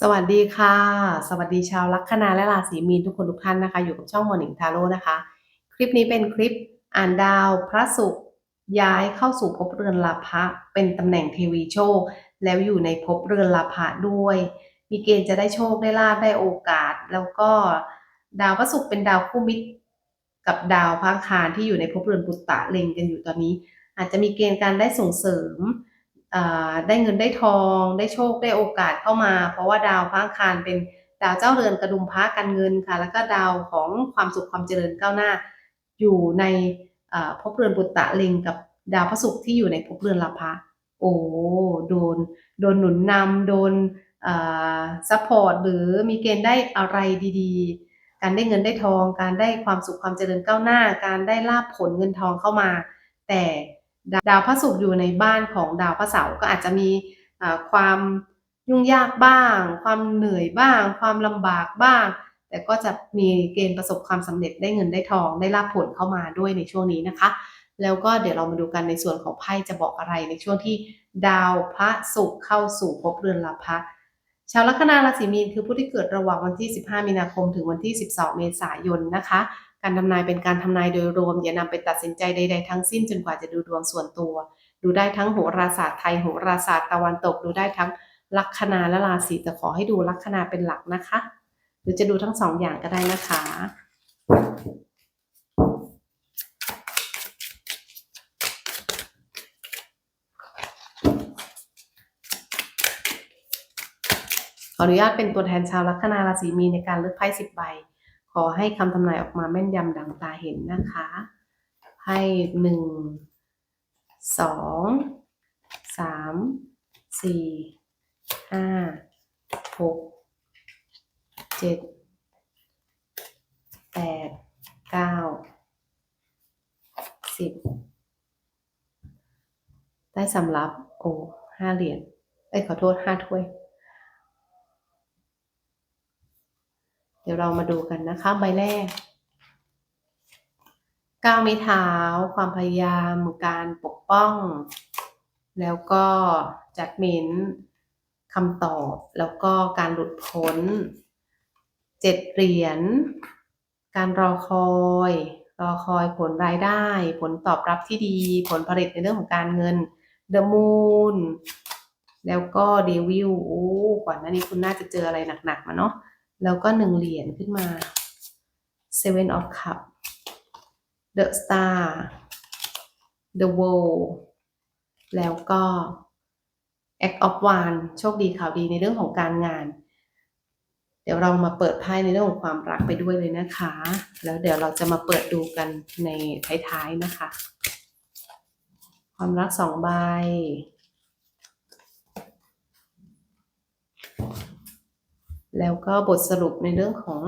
สวัสดีค่ะ สวัสดีชาวลัคนาและราศีมีนทุกคนทุกท่านนะคะ อยู่กับช่อง Morning Tarot นะคะ คลิปนี้เป็นคลิปอ่านดาวพระศุกร์ย้ายเข้าสู่ภพเรือนลาภะเป็นตำแหน่งเทวีโชค แล้วอยู่ในภพเรือนลาภะด้วย มีเกณฑ์จะได้โชคได้ลาภได้โอกาส แล้วก็ดาวพระศุกร์เป็นดาวคู่มิตร กับดาวพระอังคารที่อยู่ในภพเรือนปุตตะเล็งกันอยู่ตอนนี้ อาจจะมีเกณฑ์การได้ส่งเสริม ได้เงินได้ทอง ได้โชคได้โอกาสเข้ามา เพราะว่าดาวพระอังคารเป็นดาวเจ้าเรือนกระดุมพระการเงินค่ะ แล้วก็ดาวของความสุขความเจริญก้าวหน้า อยู่ในภพเรือนปุตตะเล็งกับดาวพระศุกร์ที่อยู่ในภพเรือนลาภะโอ้โดนโดนหนุนนำโดนซัพพอร์ตหรือมีเกณฑ์ได้อะไรดีๆ การได้เงินได้ทอง การได้ความสุขความเจริญก้าวหน้า การได้ลาภผลเงินทองเข้ามา แต่ ดาวพระศุกร์อยู่ในบ้านของดาวพระเสาร์ก็อาจจะมีความยุ่งยากบ้าง ความเหนื่อยบ้าง ความลำบากบ้าง แต่ก็จะมีเกณฑ์ประสบความสำเร็จได้เงินได้ทองได้ลาภผลเข้ามาด้วยในช่วงนี้นะคะ แล้วก็เดี๋ยวเรามาดูกันในส่วนของไพ่จะบอกอะไรในช่วงที่ดาวพระศุกร์เข้าสู่ภพเรือนลาภะชาวลัคนาราศีมีนคือผู้ที่เกิดระหว่างวันที่ 15 มีนาคมถึงวันที่ 12 เมษายนนะคะ การทำนายเป็นการทำนายโดยรวม อย่านำไปตัดสินใจใดๆทั้งสิ้นจนกว่าจะดูดวงส่วนตัว ดูได้ทั้งโหราศาสตร์ไทยโหราศาสตร์ตะวันตก ดูได้ทั้งลัคนาและราศีแต่ขอให้ดูลัคนาเป็นหลักนะคะ หรือจะดูทั้งสองอย่างก็ได้นะคะขออนุญาตเป็นตัวแทนชาวลัคนาราศีมีนในการเลือกไพ่สิบใบ อให้คำทำนายออกมาแม่นยำดังตาเห็นนะคะไพ่หนึ่งสองสามสี่ห้าหกเจ็ดแปดเก้าสิบได้สำรับโอ้ห้าเหรียญเอ้ยขอโทษห้าถ้วย เดี๋ยวเรามาดูกันนะคะ ใบแรกก้าวไม้เท้า ความพยายามการปกป้อง แล้วก็จัดเมนคำตอบ แล้วก็การหลุดพ้นเจ็ดเหรียญการรอคอย รอคอยผลรายได้ ผลตอบรับที่ดี ผลผลิตในเรื่องของการเงิน The Moon แล้วก็เดวิลโอ้ก่อนหน้านี้คุณน่าจะเจออะไรหนักๆมาเนาะ แล้วก็หนึ่งเหรียญขึ้นมา Seven of Cup The Star The World แล้วก็ Act of One โชคดีข่าวดีในเรื่องของการงาน เดี๋ยวเรามาเปิดไพ่ในเรื่องของความรักไปด้วยเลยนะคะ แล้วเดี๋ยวเราจะมาเปิดดูกันในท้ายๆนะคะ ความรักสองใบ แล้วก็บทสรุปในเรื่องของ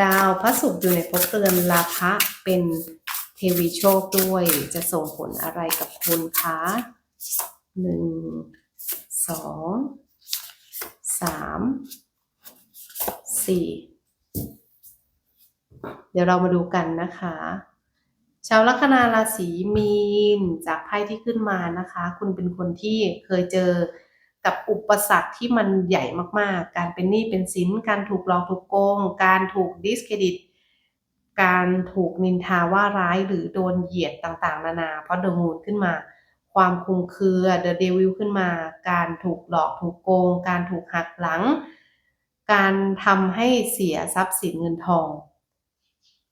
ดาวพระศุกร์อยู่ในภพเรือนลาภะเป็นเทวีโชคด้วยจะส่งผลอะไรกับคุณคะหนึ่งสองสามสี่เดี๋ยวเรามาดูกันนะคะ ชาวลัคนาราศีมีนจากไพ่ที่ขึ้นมานะคะ คุณเป็นคนที่เคยเจอ กับอุปสรรคที่มันใหญ่มากๆ การเป็นหนี้เป็นสิน การถูกหลอกถูกโกง การถูกดิสเครดิต การถูกนินทาว่าร้ายหรือโดนเหยียดต่างๆ นานา เพราะเดอะมูนขึ้นมา ความคลุมเครือเดอะเดวิลขึ้นมา การถูกหลอกถูกโกง การถูกหักหลัง การทำให้เสียทรัพย์สินเงินทอง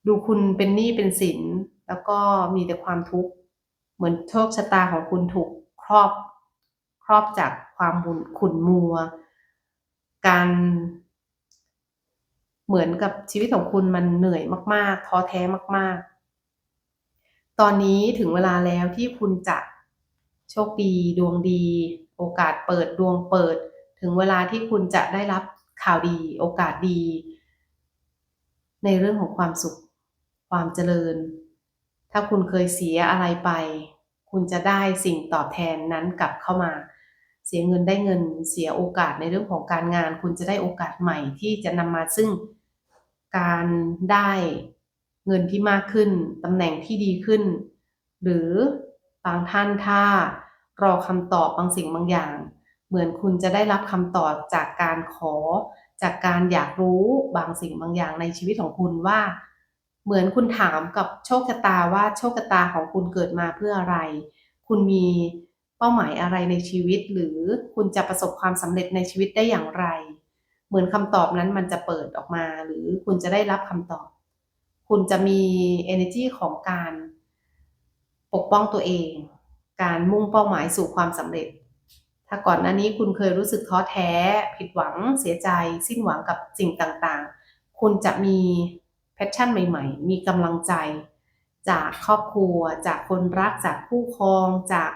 ดูคุณเป็นหนี้เป็นสิน แล้วก็มีแต่ความทุกข์ เหมือนโชคชะตาของคุณถูกครอบครอบจาก ความขุ่นมัว การเหมือนกับชีวิตของคุณมันเหนื่อยมาก ๆ ท้อแท้มาก ๆ ตอนนี้ถึงเวลาแล้วที่คุณจะโชคดีดวงดี โอกาสเปิดดวงเปิด ถึงเวลาที่คุณจะได้รับข่าวดี โอกาสดี ในเรื่องของความสุข ความเจริญ ถ้าคุณเคยเสียอะไรไป คุณจะได้สิ่งตอบแทนนั้นกลับเข้ามา เสียเงินได้เงินเสียโอกาสในเรื่องของการงาน คุณจะได้โอกาสใหม่ที่จะนำมาซึ่งการได้เงินที่มากขึ้นตำแหน่งที่ดีขึ้น หรือบางท่านถ้ารอคำตอบบางสิ่งบางอย่าง เหมือนคุณจะได้รับคำตอบจากการขอ จากการอยากรู้บางสิ่งบางอย่างในชีวิตของคุณว่า เหมือนคุณถามกับโชคชะตาว่าโชคชะตาของคุณเกิดมาเพื่ออะไร คุณมี ป้าหมายอะไรในชีวิต หรือคุณจะประสบความสำเร็จในชีวิตได้อย่างไร เหมือนคำตอบนั้นมันจะเปิดออกมา หรือคุณจะได้รับคำตอบ คุณจะมี energy ของการปกป้องตัวเอง การมุ่งเป้าหมายสู่ความสำเร็จ ถ้าก่อนหน้านี้คุณเคยรู้สึกท้อแท้ ผิดหวัง เสียใจ สิ้นหวังกับสิ่งต่างๆ คุณจะมีแพชชั่นใหม่ ๆ มีกำลังใจ จากครอบครัว จากคนรัก จากคู่ครอง จาก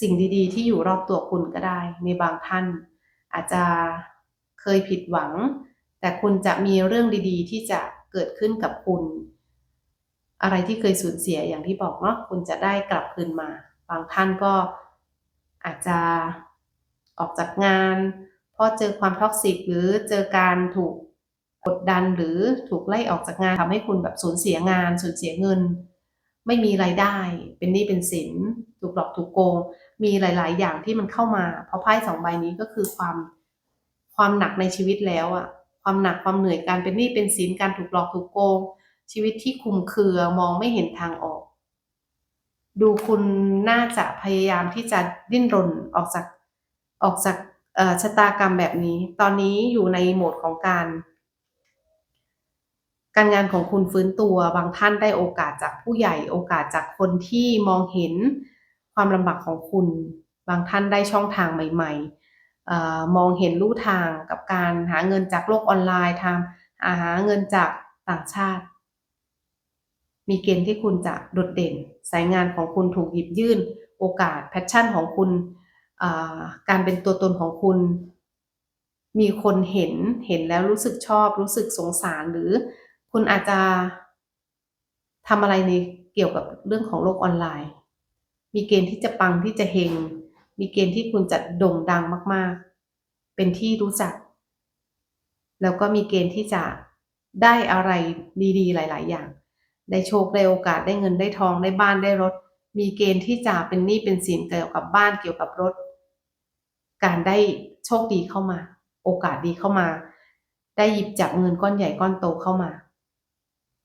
สิ่งดีๆ ที่อยู่รอบตัวคุณก็ได้ ในบางท่าน อาจจะเคยผิดหวัง แต่คุณจะมีเรื่องดีๆ ที่จะเกิดขึ้นกับคุณ อะไรที่เคยสูญเสียอย่างที่บอกเนาะคุณจะได้กลับคืนมา บางท่านก็อาจจะออกจากงานเพราะเจอความท็อกซิกหรือเจอการถูกกดดันหรือถูกไล่ออกจากงานทำให้คุณแบบสูญเสียงานสูญเสียเงิน ไม่มีรายได้ เป็นหนี้เป็นสิน ถูกหลอกถูกโกง มีหลาย ๆ อย่างที่มันเข้ามา เพราะไพ่สองใบนี้ก็คือความความหนักในชีวิตแล้วอะความหนักความเหนื่อยการเป็นหนี้เป็นสินการถูกหลอกถูกโกง ชีวิตที่คุมเครือมองไม่เห็นทางออก ดูคุณน่าจะพยายามที่จะดิ้นรนออกจากออกจากชะตากรรมแบบนี้ ตอนนี้อยู่ในโหมดของการ การงานของคุณฟื้นตัวบางท่านได้โอกาสจากผู้ใหญ่ โอกาสจากคนที่มองเห็น ความลำบากของคุณ บางท่านได้ช่องทางใหม่ๆ มองเห็นลู่ทางกับการหาเงินจากโลกออนไลน์ทำหาเงินจากต่างชาติ มีเกณฑ์ที่คุณจะโดดเด่น สายงานของคุณถูกหยิบยื่น โอกาสแพชชั่นของคุณการเป็นตัวตนของคุณ มีคนเห็นเห็นแล้วรู้สึกชอบ รู้สึกสงสารหรือคุณอาจจะทำอะไรในเกี่ยวกับเรื่องของโลกออนไลน์ มีเกณฑ์ที่จะปังที่จะเฮง มีเกณฑ์ที่คุณจะโด่งดังมาก ๆ เป็นที่รู้จัก แล้วก็มีเกณฑ์ที่จะได้อะไรดีๆ หลาย ๆ อย่าง ได้โชคได้โอกาสได้เงินได้ทองได้บ้านได้รถ มีเกณฑ์ที่จะเป็นหนี้เป็นสินเกี่ยวกับบ้านเกี่ยวกับรถ การได้โชคดีเข้ามา โอกาสดีเข้ามา ได้หยิบจับเงินก้อนใหญ่ก้อนโตเข้ามา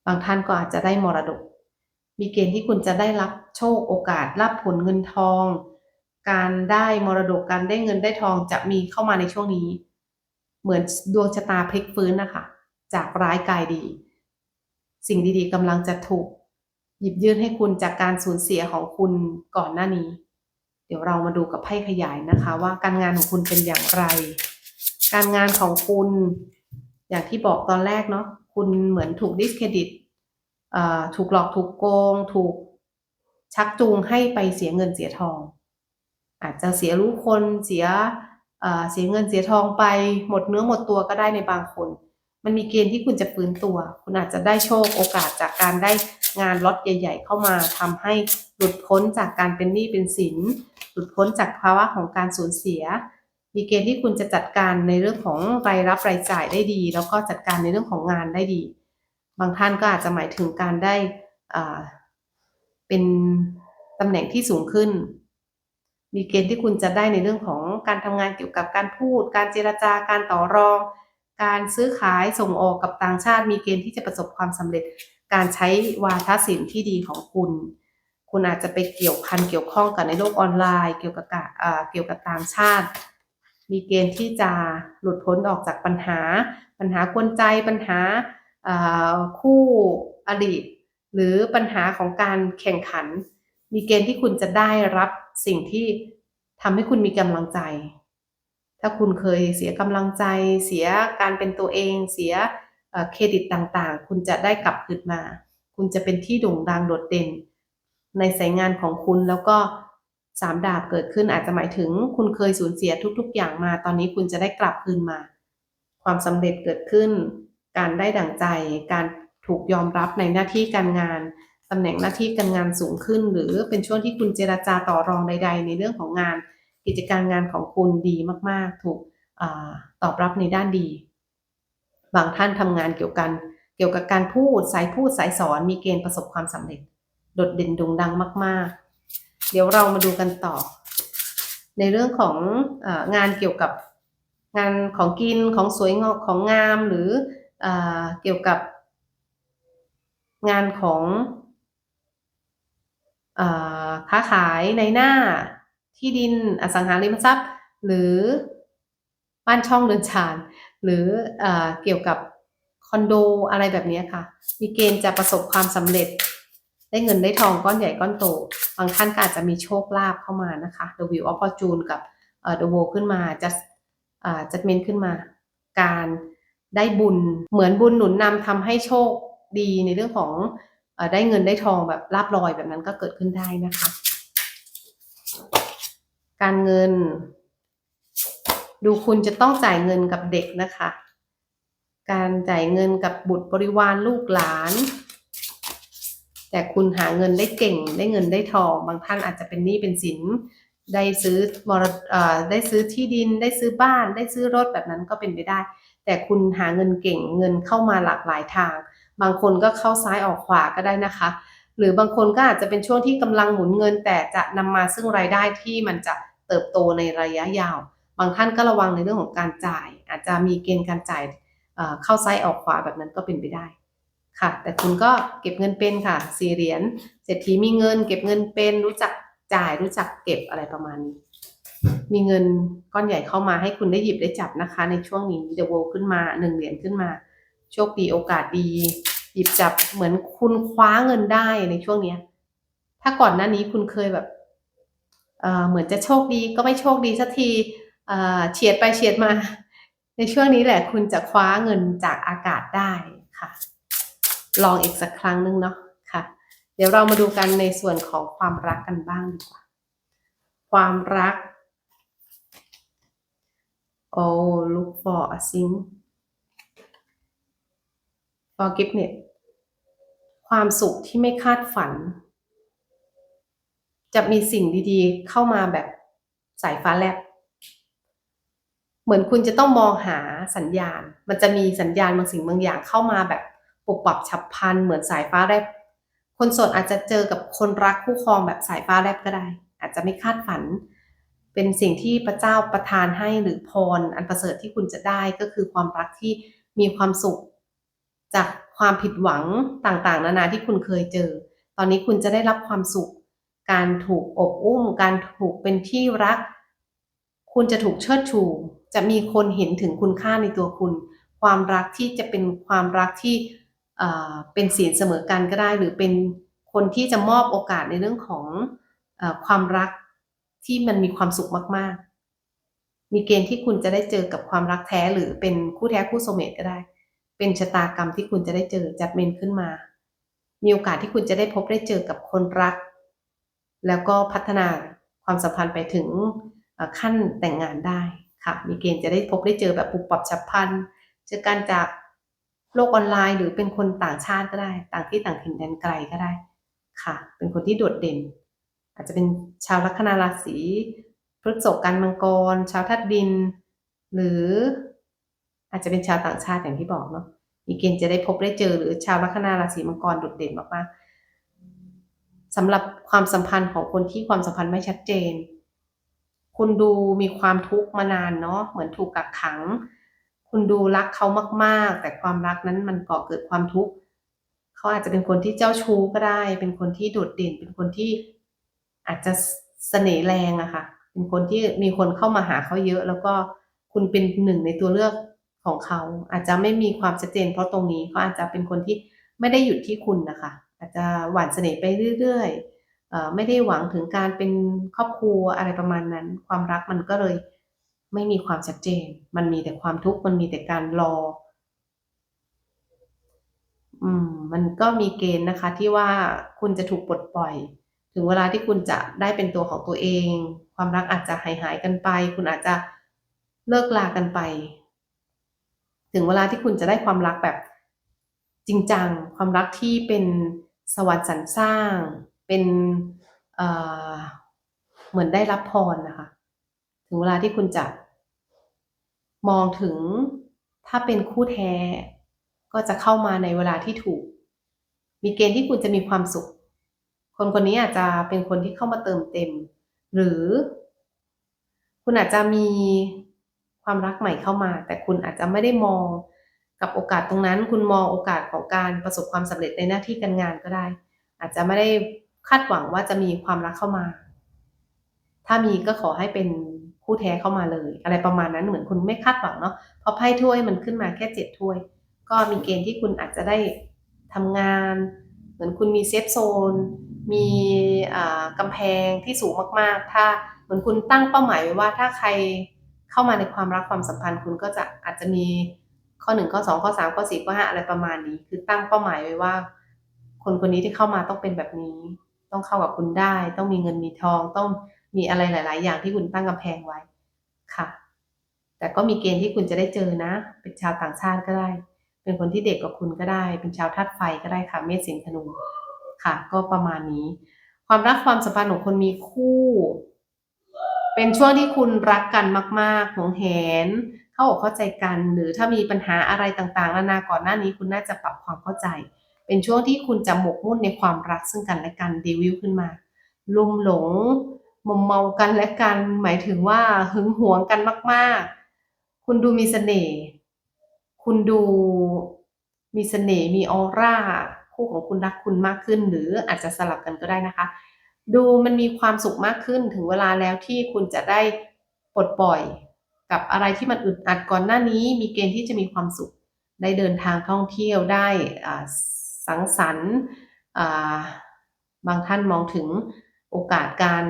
บางท่านก็อาจจะได้มรดก มีเกณฑ์ที่คุณจะได้รับโชคโอกาสรับผลเงินทอง การได้มรดกการได้เงินได้ทองจะมีเข้ามาในช่วงนี้ เหมือนดวงชะตาพลิกฟื้นนะคะ จากร้ายกลายดี สิ่งดีๆกำลังจะถูก หยิบยื่นให้คุณจากการสูญเสียของคุณก่อนหน้านี้ เดี๋ยวเรามาดูกับไพ่ขยายนะคะ ว่าการงานของคุณเป็นอย่างไร การงานของคุณ อย่างที่บอกตอนแรกเนาะคุณเหมือนถูกดิสเครดิต ถูกหลอกถูกโกง ถูกชักจูงให้ไปเสียเงินเสียทอง อาจจะเสียรู้คนเสียเสียเงินเสียทองไปหมดเนื้อหมดตัวก็ได้ในบางคน มันมีเกณฑ์ที่คุณจะฟื้นตัว คุณอาจจะได้โชคโอกาสจากการได้งานล็อตใหญ่ ๆ เข้ามาทำให้หลุดพ้นจากการเป็นหนี้เป็นสิน หลุดพ้นจากภาวะของการสูญเสีย มีเกณฑ์ที่คุณจะจัดการในเรื่องของรายรับรายจ่ายได้ดี แล้วก็จัดการในเรื่องของงานได้ดี บางท่านก็อาจจะหมายถึงการได้เป็นตำแหน่งที่สูงขึ้น มีเกณฑ์ที่คุณจะได้ในเรื่องของการทำงานเกี่ยวกับการพูด การเจรจาการต่อรอง การซื้อขายส่งออกกับต่างชาติ มีเกณฑ์ที่จะประสบความสำเร็จ การใช้วาทศิลป์ที่ดีของคุณ คุณอาจจะไปเกี่ยวพันเกี่ยวข้องกับในโลกออนไลน์ เกี่ยวกับเกี่ยวกับต่างชาติ มีเกณฑ์ที่จะหลุดพ้นออกจากปัญหา ปัญหากวนใจปัญหา คู่อดีตหรือปัญหาของการแข่งขัน มีเกณฑ์ที่คุณจะได้รับสิ่งที่ทำให้คุณมีกำลังใจ ถ้าคุณเคยเสียกำลังใจ เสียการเป็นตัวเอง เสียเครดิตต่างๆ คุณจะได้กลับคืนมา คุณจะเป็นที่โด่งดังโดดเด่น ในสายงานของคุณแล้วก็สามดาบเกิดขึ้นอาจจะหมายถึง คุณเคยสูญเสียทุกๆ อย่างมา ตอนนี้คุณจะได้กลับคืนมา ความสำเร็จเกิดขึ้น การได้ดั่งใจ การถูกยอมรับในหน้าที่การงานตำแหน่งหน้าที่การงานสูงขึ้น หรือเป็นช่วงที่คุณเจราจาต่อรองใด ๆ ในเรื่องของงาน กิจการงานของคุณดีมากๆ ถูกอตอบรับในด้านดี บางท่านทำงานเกี่ยวกันเกี่ยวกับการพูดสายพูดสายสอนมีเกณฑ์ประสบความสำเร็จ โดดเด่นโด่งดังมาก ๆ เดี๋ยวเรามาดูกันต่อ ในเรื่องขององานเกี่ยวกับงานของกินของสวยงของงามหรือ เกี่ยวกับงานของอค้าขายในหน้าที่ดินอสังหาริมทรัพย์ หรือบ้านช่องเรือนชาน หรือเอเกี่ยวกับคอนโดอะไรแบบนี้ค่ะ มีเกณฑ์จะประสบความสำเร็จ ได้เงินได้ทองก้อนใหญ่ก้อนโต บางท่านก็อาจจะมีโชคลาภเข้ามานะคะ The Wheel of Fortune กับเอ่อ The w o r l ขึ้นมาจะอ่า Judgment ขึ้นมา การ ได้บุญ เหมือนบุญหนุนนำทำให้โชคดีในเรื่องของอได้เงินได้ทองแบบลาบลอยแบบนั้นก็เกิดขึ้นได้นะคะ การเงิน ดูคุณจะต้องจ่ายเงินกับเด็กนะคะ การจ่ายเงินกับบุตรบริวารลูกหลาน แต่คุณหาเงินได้เก่งได้เงินได้ทอง บางท่านอาจจะเป็นหนี้เป็นสินได้ซื้อมรได้ซื้อที่ดินได้ซื้อบ้าน ได้ซื้อรถแบบนั้นก็เป็นไปได้ แต่คุณหาเงินเก่งเงินเข้ามาหลากหลายทาง บางคนก็เข้าซ้ายออกขวาก็ได้นะคะ หรือบางคนก็อาจจะเป็นช่วงที่กำลังหมุนเงิน แต่จะนำมาซึ่งรายได้ที่มันจะเติบโตในระยะยาว บางท่านก็ระวังในเรื่องของการจ่าย อาจจะมีเกณฑ์การจ่ายเอ่อเข้าซ้ายออกขวาแบบนั้นก็เป็นไปได้ค่ะ แต่คุณก็เก็บเงินเป็นค่ะสี่เหรียญเศรษฐีมีเงิน เก็บเงินเป็นรู้จักจ่ายรู้จักเก็บอะไรประมาณนี้ มีเงินก้อนใหญ่เข้ามาให้คุณได้หยิบได้จับนะคะ ในช่วงนี้เดวขึ้นมาหนึ่งเหรียญขึ้นมา โชคดีโอกาสดี หยิบจับเหมือนคุณคว้าเงินได้ในช่วงเนี้ย ถ้าก่อนหน้านี้คุณเคยแบบเเหมือนจะโชคดีก็ไม่โชคดีสักทีเอ่อเฉียดไปเฉียดมา ในช่วงนี้แหละคุณจะคว้าเงินจากอากาศได้ค่ะ ลองอีกสักครั้งนึงเนาะค่ะ เดี๋ยวเรามาดูกันในส่วนของความรักกันบ้างดีกว่า ความรัก oh look for a thing forgiveness ความสุขที่ไม่คาดฝัน จะมีสิ่งดีๆ เข้ามาแบบสายฟ้าแลบ เหมือนคุณจะต้องมองหาสัญญาณ มันจะมีสัญญาณบางสิ่งบางอย่างเข้ามาแบบปุบปับฉับพลันเหมือนสายฟ้าแลบ คนโสดอาจจะเจอกับคนรักคู่ครองแบบสายฟ้าแลบก็ได้ อาจจะไม่คาดฝัน เป็นสิ่งที่พระเจ้าประทานให้หรือพรอันประเสริฐที่คุณจะได้ก็คือความรักที่มีความสุข จากความผิดหวังต่างๆ นานาที่คุณเคยเจอ ตอนนี้คุณจะได้รับความสุข การถูกอบอุ้ม การถูกเป็นที่รัก คุณจะถูกเชิดชู จะมีคนเห็นถึงคุณค่าในตัวคุณ ความรักที่จะเป็นความรักที่เอ่อเป็นศีลเสมอกันก็ได้ หรือเป็นคนที่จะมอบโอกาสในเรื่องของอความรัก ที่มันมีความสุขมาก ๆ มีเกณฑ์ที่คุณจะได้เจอกับความรักแท้หรือเป็นคู่แท้คู่โซเมตก็ได้ เป็นชะตากรรมที่คุณจะได้เจอจัดเมนขึ้นมา มีโอกาสที่คุณจะได้พบได้เจอกับคนรัก แล้วก็พัฒนาความสัมพันธ์ไปถึงขั้นแต่งงานได้ค่ะ มีเกณฑ์จะได้พบได้เจอแบบปุบปับฉับพลันเจอกันจากโลกออนไลน์หรือเป็นคนต่างชาติก็ได้ ต่างที่ต่างถิ่นแดนไกลก็ได้ ค่ะ เป็นคนที่โดดเด่น อาจจะเป็นชาวลัคนาราศีพฤษภกันมังกร ชาวธาตุดิน หรืออาจจะเป็นชาวต่างชาติอย่างที่บอกเนาะมีเกณฑ์จะได้พบได้เจอหรือชาวลัคนาราศีมังกรโดดเด่นมากๆสำหรับความสัมพันธ์ของคนที่ความสัมพันธ์ไม่ชัดเจน คุณดูมีความทุกข์มานานเนาะเหมือนถูกกักขัง คุณดูรักเขามากๆ แต่ความรักนั้นมันก่อเกิดความทุกข์เขาอาจจะเป็นคนที่เจ้าชู้ก็ได้ เป็นคนที่โดดเด่น เป็นคนที่ อาจจะเสน่ห์แรงอะค่ะ เป็นคนที่มีคนเข้ามาหาเขาเยอะ แล้วก็คุณเป็นหนึ่งในตัวเลือกของเขา อาจจะไม่มีความชัดเจน เพราะตรงนี้เขาอาจจะเป็นคนที่ไม่ได้หยุดที่คุณนะคะ อาจจะหวานเสน่ห์ไปเรื่อยๆไม่ได้หวังถึงการเป็นครอบครัวอะไรประมาณนั้น ความรักมันก็เลยไม่มีความชัดเจน มันมีแต่ความทุกข์ มันมีแต่การรอ อืม มันก็มีเกณฑ์นะคะ ที่ว่าคุณจะถูกปลดปล่อย ถึงเวลาที่คุณจะได้เป็นตัวของตัวเอง ความรักอาจจะหายหายกันไป คุณอาจจะเลิกลากันไป ถึงเวลาที่คุณจะได้ความรักแบบจริงจัง ความรักที่เป็นสวรรค์สรรสร้าง เป็นเเหมือนได้รับพรนะคะ ถึงเวลาที่คุณจะมองถึงถ้าเป็นคู่แท้ก็จะเข้ามาในเวลาที่ถูก มีเกณฑ์ที่คุณจะมีความสุข คนคนนี้อาจจะเป็นคนที่เข้ามาเติมเต็ม หรือ คุณอาจจะมีความรักใหม่เข้ามา แต่คุณอาจจะไม่ได้มองกับโอกาสตรงนั้น คุณมองโอกาสของการประสบความสำเร็จในหน้าที่การงานก็ได้ อาจจะไม่ได้คาดหวังว่าจะมีความรักเข้ามา ถ้ามีก็ขอให้เป็นคู่แท้เข้ามาเลย อะไรประมาณนั้นเหมือนคุณไม่คาดหวังเนาะเพราะไพ่ถ้วยมันขึ้นมาแค่เจ็ดถ้วย ก็มีเกณฑ์ที่คุณอาจจะได้ทำงาน เหมือนคุณมีเซฟโซน มีกำแพงที่สูงมากๆ ถ้าเหมือนคุณตั้งเป้าหมายไว้ว่าถ้าใครเข้ามาในความรักความสัมพันธ์คุณก็จะอาจจะมีข้อหนึ่งข้อสองข้อสามข้อสี่ข้อห้าอะไรประมาณนี้ คือตั้งเป้าหมายไว้ว่า คนคนนี้ที่เข้ามาต้องเป็นแบบนี้ ต้องเข้ากับคุณได้ ต้องมีเงินมีทอง ต้องมีอะไรหลาย ๆ อย่างที่คุณตั้งกำแพงไว้ค่ะ แต่ก็มีเกณฑ์ที่คุณจะได้เจอนะ เป็นชาวต่างชาติก็ได้ เป็นคนที่เด็กกว่าคุณก็ได้ เป็นชาวธาตุไฟก็ได้ค่ะ เมษสิงห์ธนู ค่ะ ก็ประมาณนี้ ความรักความสัมพันธ์ของคนมีคู่ เป็นช่วงที่คุณรักกันมากๆหวงแหนเข้าอกเข้าใจกัน หรือถ้ามีปัญหาอะไรต่างๆนานาก่อนหน้านี้คุณน่าจะปรับความเข้าใจ เป็นช่วงที่คุณจะหมกมุ่นในความรักซึ่งกันและกันเดวิลขึ้นมา ลุ่มหลงมมเมากันและกัน หมายถึงว่าหึงหวงกันมาก ๆ คุณดูมีเสน่ห์คุณดูมีเสน่ห์มีออร่า คู่ของคุณรักคุณมากขึ้น หรืออาจจะสลับกันก็ได้นะคะ ดูมันมีความสุขมากขึ้นถึงเวลาแล้วที่คุณจะได้ปลดปล่อยกับอะไรที่มันอึดอัดก่อนหน้านี้ มีเกณฑ์ที่จะมีความสุขได้เดินทางท่องเที่ยวได้สังสรรค์บางท่านมองถึงโอกาสการ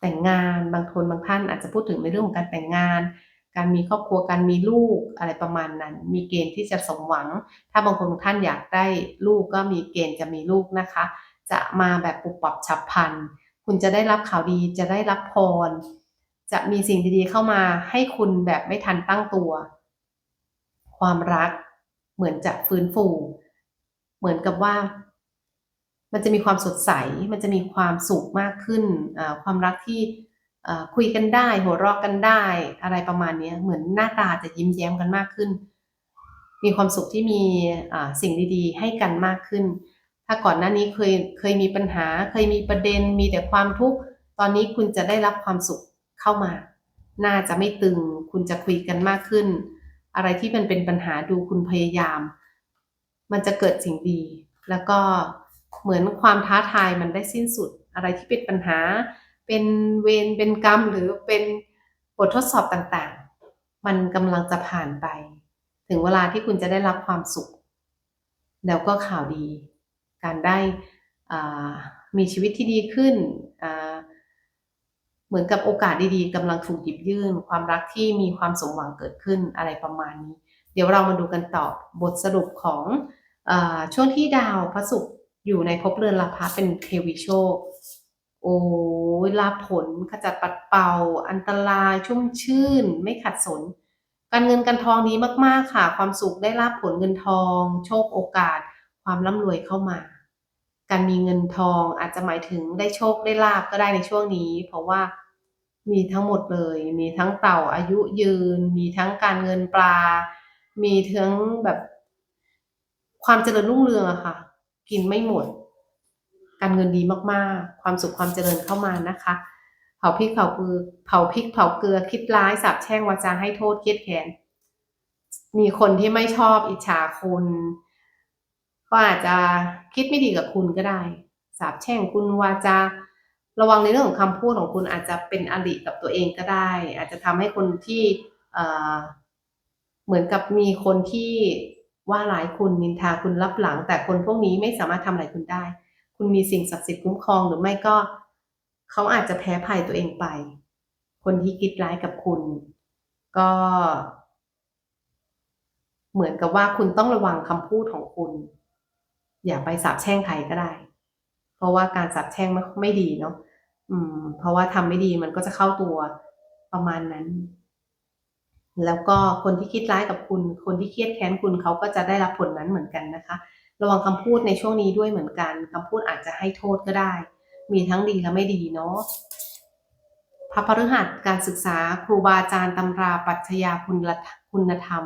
แต่งงาน บางคนบางท่านอาจจะพูดถึงในเรื่องของการแต่งงาน การมีครอบครัวการมีลูกอะไรประมาณนั้น มีเกณฑ์ที่จะสมหวัง ถ้าบางคนท่านอยากได้ลูกก็มีเกณฑ์จะมีลูกนะคะ จะมาแบบปุบปับฉับพลัน คุณจะได้รับข่าวดีจะได้รับพร จะมีสิ่งดีๆเข้ามาให้คุณแบบไม่ทันตั้งตัว ความรักเหมือนจะฟื้นฟู เหมือนกับว่ามันจะมีความสดใส มันจะมีความสุขมากขึ้น ความรักที่ คุยกันได้หัวเราะกันได้อะไรประมาณนี้เหมือนหน้าตาจะยิ้มแย้มกันมากขึ้น มีความสุขที่มีสิ่งดี ๆ ให้กันมากขึ้น ถ้าก่อนหน้านี้เคยเคยมีปัญหา เคยมีประเด็น มีแต่ความทุกข์ตอนนี้คุณจะได้รับความสุขเข้ามา น่าจะไม่ตึง คุณจะคุยกันมากขึ้น อะไรที่มันเป็นปัญหาดูคุณพยายาม มันจะเกิดสิ่งดี แล้วก็เหมือนความท้าทายมันได้สิ้นสุด อะไรที่เป็นปัญหา เป็นเวรเป็นกรรมหรือเป็นบททดสอบต่างๆ มันกำลังจะผ่านไป ถึงเวลาที่คุณจะได้รับความสุข แล้วก็ข่าวดี การได้มีชีวิตที่ดีขึ้น เหมือนกับโอกาสดีๆกำลังถูกหยิบยื่น ความรักที่มีความสมหวังเกิดขึ้นอะไรประมาณนี้ เดี๋ยวเรามาดูกันต่อบทสรุปของอช่วงที่ดาวพระศุกร์อยู่ในภพเรือนลาภะเป็นเทวิโช โอ้ยลาผลขจัดปัดเป่า อันตรายชุ่มชื่น ไม่ขัดสน การเงินการทองนี้มากๆค่ะ ความสุขได้ลาบผลเงินทอง โชคโอกาส ความร่ำรวยเข้ามา การมีเงินทองอาจจะหมายถึงได้โชคได้ลาบก็ได้ในช่วงนี้ เพราะว่ามีทั้งหมดเลย มีทั้งเต่าอายุยืน มีทั้งการเงินปลา มีทั้งแบบ ความเจริญรุ่งเรืองอะค่ะ กินไม่หมด การเงินดีมากๆ ความสุขความเจริญเข้ามานะคะ เผาพริกเผาเกลือเผาพริกเผาเกลือคิดร้ายสาบแช่งวาจาให้โทษเคียดแค้นมีคนที่ไม่ชอบอิจฉาคุณก็อาจจะคิดไม่ดีกับคุณก็ได้สาบแช่งคุณวาจาระวังในเรื่องของคำพูดของคุณอาจจะเป็นอริกับตัวเองก็ได้ อาจจะทำให้คนที่เหมือนกับมีคนที่ว่าหลายคุณนินทาคุณรับหลัง แต่คนพวกนี้ไม่สามารถทำอะไรคุณได้ คุณมีสิ่งศักดิ์สิทธิ์คุ้มครองหรือไม่ก็เขาอาจจะแพ้ภัยตัวเองไป คนที่คิดร้ายกับคุณ ก็ เหมือนกับว่าคุณต้องระวังคำพูดของคุณ อย่าไปสาบแช่งใครก็ได้ เพราะว่าการสาบแช่งไม่ดีเนาะอืม เพราะว่าทำไม่ดีมันก็จะเข้าตัวประมาณนั้น แล้วก็คนที่คิดร้ายกับคุณ คนที่เครียดแค้นคุณเขาก็จะได้รับผลนั้นเหมือนกันนะคะ ระวังคำพูดในช่วงนี้ด้วยเหมือนกันคำพูดอาจจะให้โทษก็ได้ มีทั้งดีและไม่ดีเนาะพระพฤหัสการศึกษาครูบาอาจารย์ตำราปัจญาคุณคุณธรรม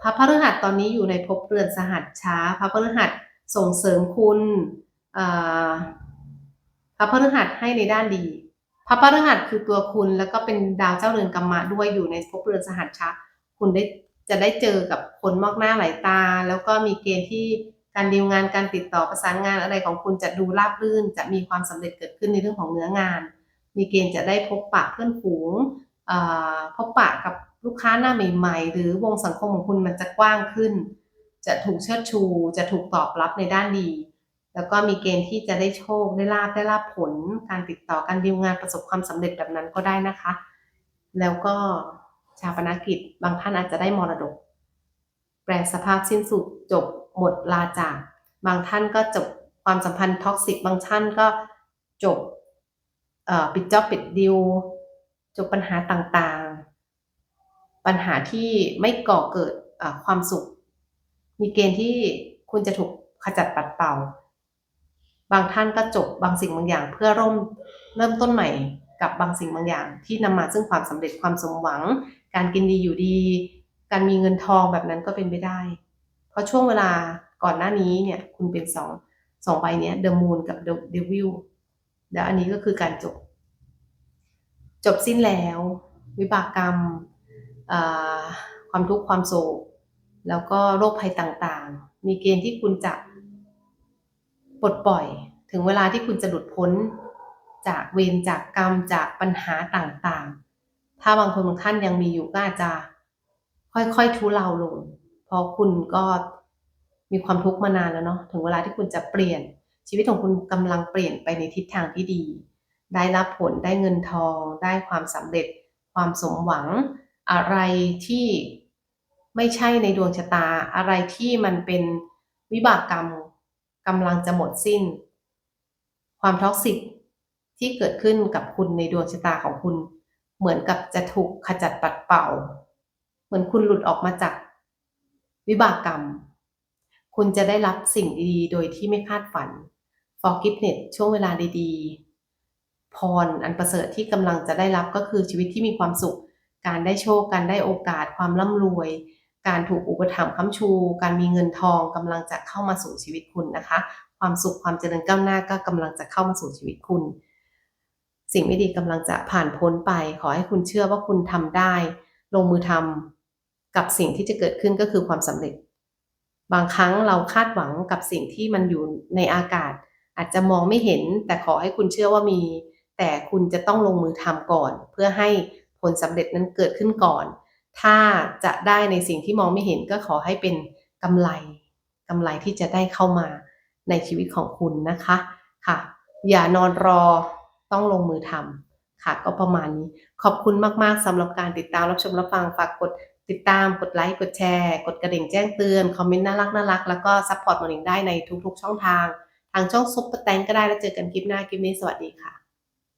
พระพฤหัสตอนนี้อยู่ในภพเรือนสหัสช้า พระพฤหัสส่งเสริมคุณพระพฤหัสให้ในด้านดี พระพฤหัสคือตัวคุณแล้วก็เป็นดาวเจ้าเรือนกรรมะด้วยอยู่ในภพเรือนสหัชชะคุณได้จะได้เจอกับคนมากหน้าหลายตา แล้วก็มีเกณฑ์ที่ การดีลงานการติดต่อประสานงานอะไรของคุณจะดูราบรื่น จะมีความสำเร็จเกิดขึ้นในเรื่องของเนื้องาน มีเกณฑ์จะได้พบปะเพื่อนฝูงเอ่อพบปะกับลูกค้าหน้าใหม่ ๆ หรือวงสังคมของคุณมันจะกว้างขึ้น จะถูกเชิดชู จะถูกตอบรับในด้านดี แล้วก็มีเกณฑ์ที่จะได้โชคได้ลาบได้ลาบผล การติดต่อการดีลงานประสบความสำเร็จแบบนั้นก็ได้นะคะ แล้วก็ชาปนกิจบางท่านอาจจะได้มรดก แปลสภาพสิ้นสุดจบ หมดลาจาก บางท่านก็จบความสัมพันธ์ท็อกซิกบางท่านก็จบปิดจ็อบปิดดิวจบปัญหาต่างๆ ปัญหาที่ไม่ก่อเกิดความสุข มีเกณฑ์ที่คุณจะถูกขจัดปัดเป่า บางท่านก็จบบางสิ่งบางอย่าง เพื่อร่มเริ่มต้นใหม่กับบางสิ่งบางอย่าง ที่นำมาซึ่งความสำเร็จความสมหวัง การกินดีอยู่ดี การมีเงินทองแบบนั้นก็เป็นไปได้ ราะช่วงเวลาก่อนหน้านี้เนี่ยคุณเป็นสองสองใบเนี้ย The Moon กับ The Devil แล้วอันนี้ก็คือการจบ จบสิ้นแล้ว วิบากกรรม ความทุกข์ความโศก แล้วก็โรคภัยต่างๆ มีเกณฑ์ที่คุณจะปลดปล่อย ถึงเวลาที่คุณจะหลุดพ้นจากเวรจากกรรมจากปัญหาต่างๆ ถ้าบางคนบางท่านยังมีอยู่ก็อาจจะค่อยๆทุเลาลง เพราะคุณก็มีความทุกข์มานานแล้วเนาะถึงเวลาที่คุณจะเปลี่ยนชีวิตของคุณกำลังเปลี่ยนไปในทิศทางที่ดี ได้รับผลได้เงินทอง ได้ความสำเร็จ ความสมหวัง อะไรที่ไม่ใช่ในดวงชะตา อะไรที่มันเป็นวิบากกรรมกำลังจะหมดสิ้น ความท็อกซิกที่เกิดขึ้นกับคุณในดวงชะตาของคุณ เหมือนกับจะถูกขจัดปัดเป่า เหมือนคุณหลุดออกมาจาก วิบากกรรม คุณจะได้รับสิ่งดีๆ โดยที่ไม่คาดฝัน forgiveness ช่วงเวลาดีๆ พรอันประเสริฐที่กำลังจะได้รับก็คือชีวิตที่มีความสุข การได้โชค การได้โอกาส ความร่ำรวย การถูกอุปถัมภ์ค้ำชู การมีเงินทองกำลังจะเข้ามาสู่ชีวิตคุณนะคะ ความสุขความเจริญก้าวหน้าก็กำลังจะเข้ามาสู่ชีวิตคุณ สิ่งไม่ดีกำลังจะผ่านพ้นไป ขอให้คุณเชื่อว่าคุณทำได้ ลงมือทำ กับสิ่งที่จะเกิดขึ้นก็คือความสำเร็จ บางครั้งเราคาดหวังกับสิ่งที่มันอยู่ในอากาศ อาจจะมองไม่เห็น แต่ขอให้คุณเชื่อว่ามี แต่คุณจะต้องลงมือทำก่อน เพื่อให้ผลสำเร็จนั้นเกิดขึ้นก่อน ถ้าจะได้ในสิ่งที่มองไม่เห็นก็ขอให้เป็นกำไรกำไรที่จะได้เข้ามาในชีวิตของคุณนะคะค่ะ อย่านอนรอต้องลงมือทำค่ะก็ประมาณนี้ขอบคุณมาก ๆสำหรับการติดตามรับชมรับฟังฝากกด ติดตามกดไลค์กดแชร์ กดกระดิ่งแจ้งเตือน คอมเมนต์น่ารักน่ารักแล้วก็ซัพพอร์ตมอร์นิ่งได้ในทุกๆ ช่องทาง ทางช่องซุปเปอร์แตงก็ได้แล้วเจอกันคลิปหน้าคลิปนี้สวัสดีค่ะ